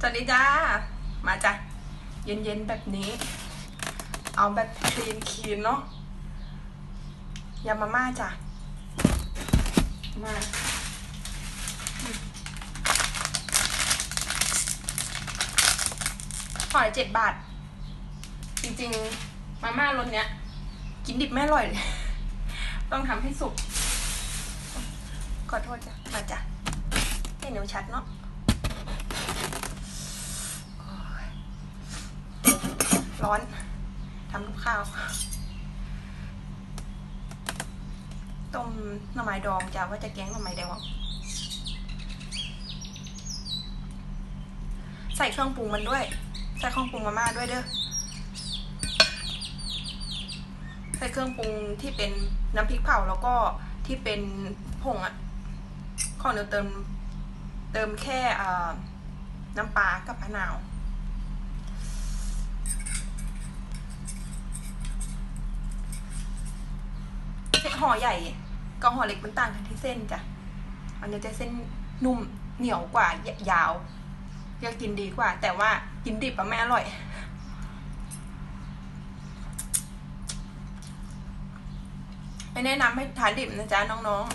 สวัสดีจ้า มาจ้ะ เย็นๆแบบนี้ เอาแบบคลีนคีนเนาะยำมาม่าจ้ะ มาหอละเจ็ดบาท จริงๆ มาม่ารสเนี้ย กินดิบไม่อร่อยเลย ต้องทำให้สุก ขอโทษจ้ะ มาจ้ะให้หนูชัดเนาะ ร้อนทำกับข้าวต้มหน่อไม้ดองจ้าว่าจะแกงหน่อไม้ดองใส่เครื่องปรุงมันด้วย ใส่เครื่องปรุงมาม่าด้วยเด้อใส่เครื่องปรุงที่เป็นน้ำพริกเผาแล้วก็ที่เป็นผงอะของเดี๋ยวเติมเติมแค่น้ำปลากับมะนาว เส้น ห่อใหญ่กับห่อเล็กมันต่างกันที่เส้นจ้ะ อันนี้จะเส้นนุ่มเหนียวกว่ายาวจะกินดีกว่า แต่ว่ากินดิบอะไม่อร่อย ไม่แนะนำให้ทานดิบนะจ๊ะน้องๆ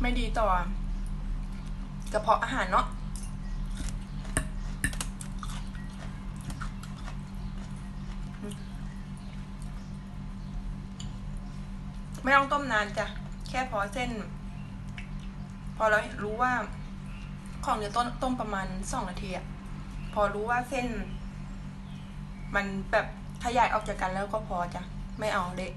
ไม่ดีต่อกระเพาะอาหารเนาะ ไม่ต้องต้มนานจ้ะ แค่พอเส้น พอเรารู้ว่า ของจะต้มต้มประมาณสองนาทีอะพอรู้ว่าเส้น มันแบบขยายออกจากกันแล้วก็พอจ้ะ ไม่เอาเละ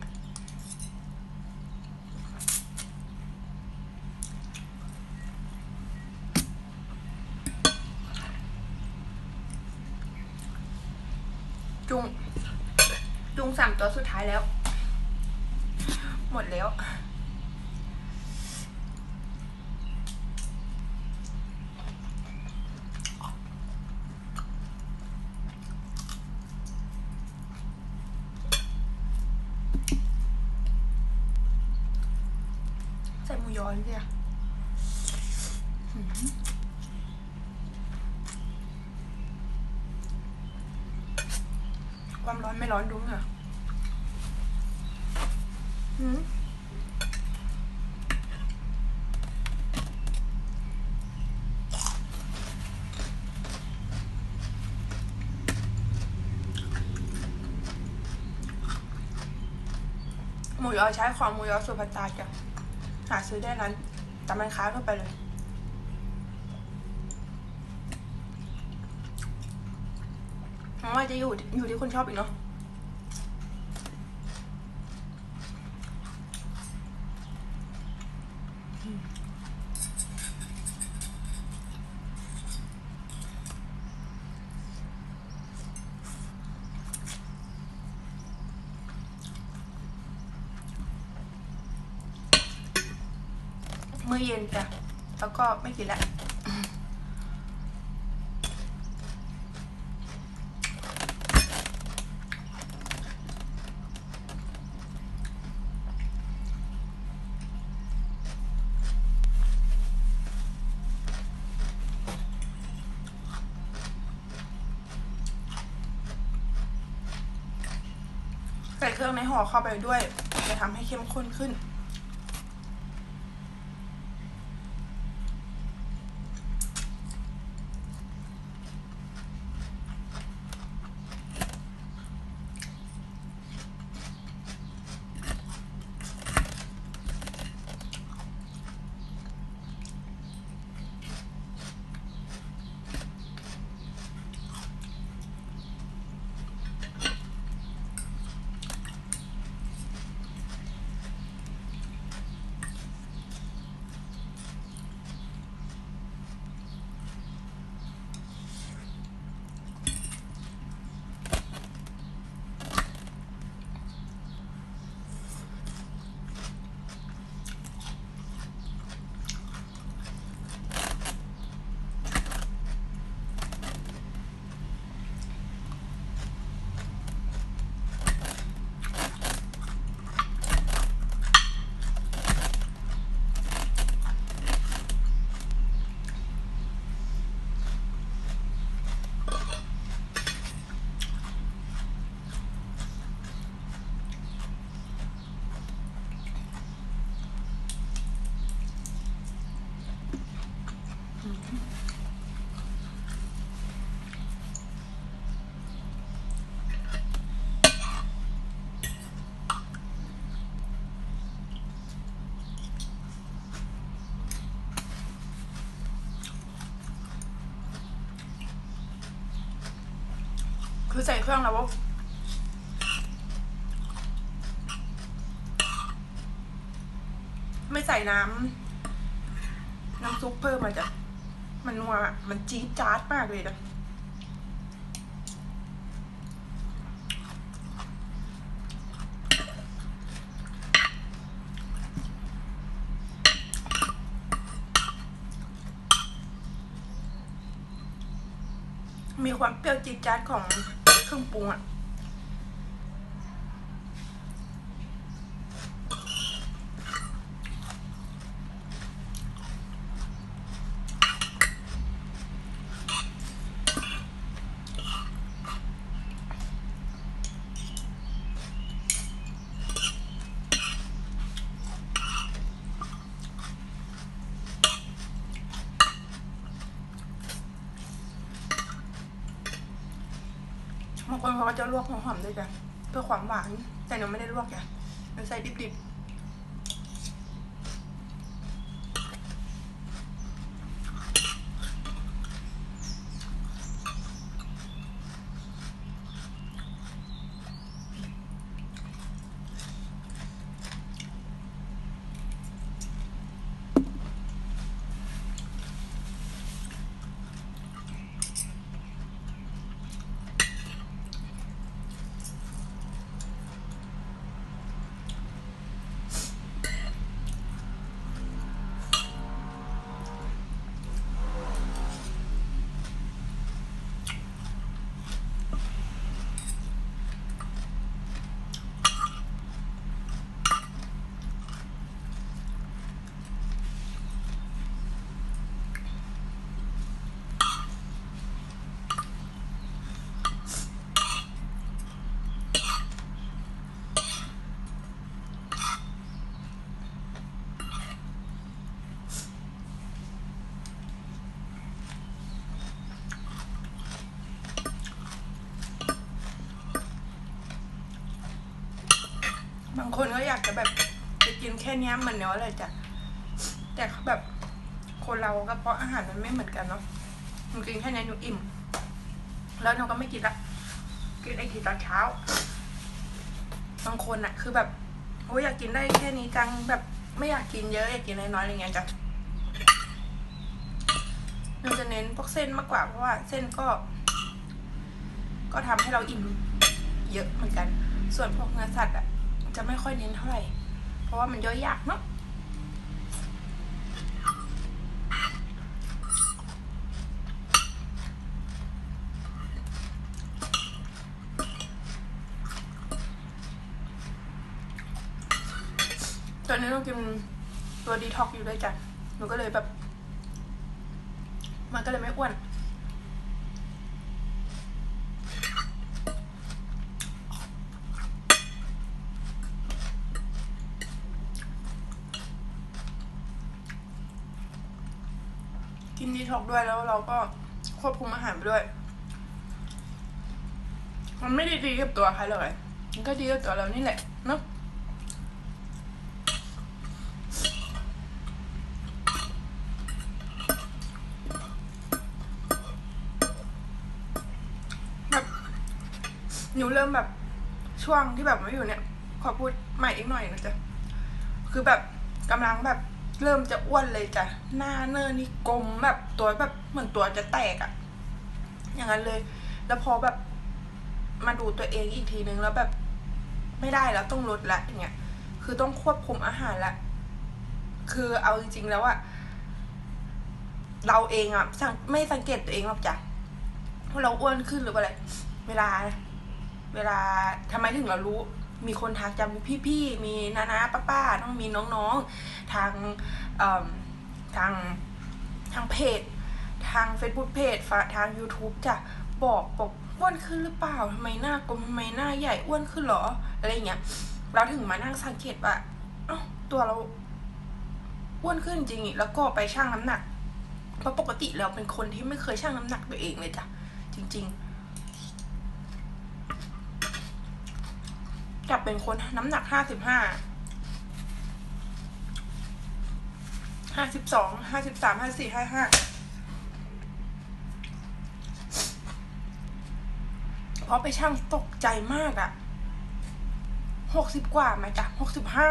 จุง จุงสามตัวสุดท้ายแล้ว หมดแล้ว ใส่หมูยอเลยอะความร้อนไม่ร้อนดูค่ะ หมูยอใช้ของหมูยอสุภัตตาจ้ะหาซื้อได้ร้านตามร้านค้าทั่วไปเลยเพราะว่าจะอยู่อยู่ที่คนชอบอีกเนาะ มื้อเย็นจ้ะ แล้วก็ไม่กินละ เครื่องในห่อเข้าไปด้วย จะทำให้เข้มข้นขึ้น คือใส่เครื่องแล้วว่าไม่ใส่น้ำน้ำซุปเพิ่มมาจ้ะมันนัวอะมันจี๊ดจ๊าดมากเลยนะมีความเปรี้ยวจี๊ดจ๊าดของ เครื่องปรุงอะ ก็จะลวกหัวหอมด้วยจ้ะเพื่อความหวาน แต่หนูไม่ได้ลวกจ้ะหนูใส่ดิบๆ บางคนก็อยากจะแบบจะกินแค่เนี้ยเหมือนเนื้อเลยจ้ะแต่แบบคนเราก็เพราะอาหารมันไม่เหมือนกันเนาะหนูกินแค่นี้หนูอิ่ม แล้วหนูก็ไม่กินละกินไอ้ทีตอนเช้า บางคนอะคือแบบโอ้ยอยากกินได้แค่นี้จังแบบไม่อยากกินเยอะอยากกินน้อยๆอะไรเงี้ยจ้ะหนูจะเน้นพวกเส้นมากกว่าเพราะว่า เส้นก็ ก็ทำให้เราอิ่มเยอะเหมือนกัน ส่วนพวกเนื้อสัตว์อะ จะไม่ค่อยเน้นเท่าไหร่ เพราะว่ามันย่อยยากเนาะตอนนี้ต้องกินตัวดีท็อกอยู่ด้วยจ้ะหนูก็เลยแบบ มันก็เลยไม่อ้วน ท็อกด้วยแล้วเราก็ควบคุมอาหารไปด้วย มันไม่ได้ดีกับตัวใครเลยมันก็ดีกับตัวเรานี่แหละเนาะแบบหนูเริ่มแบบช่วงที่แบบไม่อยู่เนี่ย ขอพูดใหม่อีกหน่อยนะจ๊ะ คือแบบกำลังแบบ เริ่มจะอ้วนเลยจ้ะ หน้าเนินนี่กลมแบบตัวแบบเหมือนตัวจะแตกอะอย่างนั้นเลย แล้วพอแบบมาดูตัวเองอีกทีนึงแล้วแบบไม่ได้แล้วต้องลดละอย่างเงี้ย คือต้องควบคุมอาหารละ คือเอาจริง ๆ แล้วอะเราเองอะสังไม่สังเกตตัวเองหรอกจ้ะว่าเราอ้วนขึ้นหรือว่าอะไร เวลา เวลาทำไมถึงเรารู้ มีคนทักจำมีพี่ๆ มีนานาป้าป้าๆต้องมีน้องๆ ทางทางทางเพจ ทาง Facebook เพจทาง YouTube จะบอกบอกอ้วนขึ้นหรือเปล่าทำไมหน้ากลมทำไมหน้าใหญ่อ้วนขึ้นเหรออะไรอย่างเงี้ยเราถึงมานั่งสังเกตว่าเอ้าตัวเราอ้วนขึ้นจริงๆแล้วก็ไปชั่งน้ำหนักเพราะปกติเราเป็นคนที่ไม่เคยชั่งน้ำหนักตัวเองเลยจ้ะจริง ๆ จะเป็นคนน้ำหนักห้าสิบห้าห้าสิบสองห้าสิบสามห้าสี่ห้าห้าพพอไปช่างตกใจมากอะหกสิบกว่าไหมจ๊ะหกสิบห้า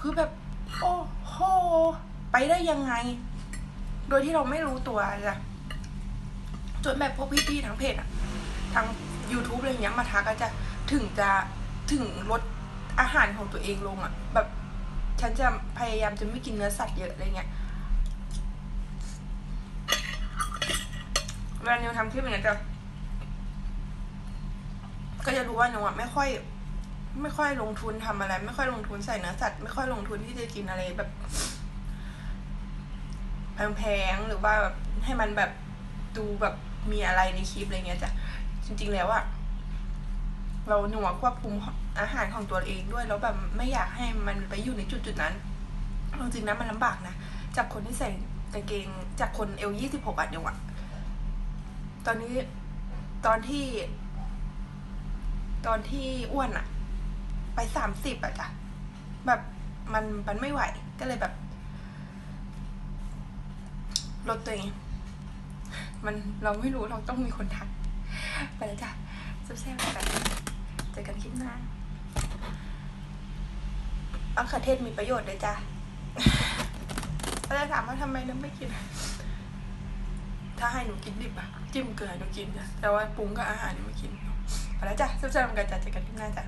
คือแบบ โอ้โห ไปได้ยังไง โดยที่เราไม่รู้ตัวจ้ะจนแบบพวกพี่ๆทางเพจอะทาง YouTube อะไรเงี้ยมาทักก็จะ ถึงจะถึงลดอาหารของตัวเองลงอะแบบฉันจะพยายามจะไม่กินเนื้อสัตว์เยอะอะไรเงี้ยเวลานิวทำคลิปอย่างเงี้ยจะก็จะรู้ว่าหนูอะไม่ค่อย ไม่ค่อยลงทุนทำอะไร ไม่ค่อยลงทุนใส่เนื้อสัตว์ไม่ค่อยลงทุนที่จะกินอะไรแบบแพงๆหรือว่าแบบให้มันแบบดูแบบมีอะไรในคลิปอะไรเงี้ยจ้ะจริง ๆ แล้วอะ เราหนูอะควบคุมอาหารของตัวเองด้วย แล้วแบบไม่อยากให้มันไปอยู่ในจุดๆนั้นจริงนะมันลำบากนะ จากคนที่ใส่กางเกงจากคนเอลยี่สิบหกอะเนี่ยอะตอนนี้ตอนที่ ตอนที่อ้วนอะไปสามสิบอะจ้ะแบบมันมันไม่ไหว ก็เลยแบบลดตัวเอง มันเราไม่รู้เราต้องมีคนทัก ไปแล้วจ้ะแซ่บๆกัน เจอกันคลิปหน้ามะเขือเทศมีประโยชน์เลยจ้ะก็เลยถามว่าทำไมนึกไม่กิน ถ้าให้หนูกินดิบอะจิ้มเกลือหนูกินจ้ะแต่ว่าปรุงกับอาหารหนูไม่กินไปแล้วจ้ะแซ่บๆกันจ้ะเจอกันคลิปหน้าจ้ะ